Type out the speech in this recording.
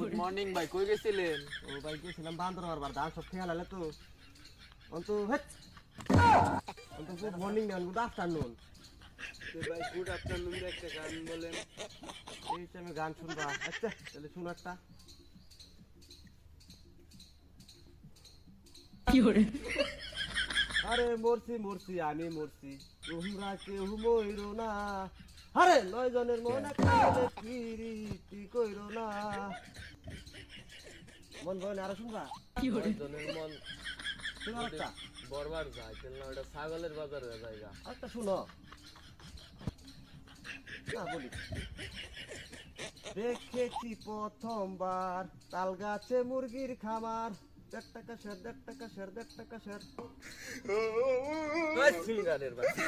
Good morning ভাই। কই গেছিলেন? ও ভাই গেছিলাম ধান সব তো। অন্তু হেট। অন্তু গুড মর্নিং না গুড আফটারনুন ভাই গুড আফটারনুন একটা গান বলেন। এই টাইমে গান শুনবা। আচ্ছা তাহলে শুন একটা। আরে মরছি মরছি আমি মরছি। তোমরা কেউ মইরো না। আরে নয় জনের মনে কালে প্রীতি কইরো না। মন ভয় না আরও শুনবা? জনের মন শুনো একটা বরবার যায় তেল না ওটা ছাগলের জায়গা। একটা শুনো। না বলি। দেখেছি প্রথমবার তাল গাছে মুরগির খামার। দেড় টাকা শের দেড় টাকা শের দেড় টাকা সিঙ্গারের বাচ্চা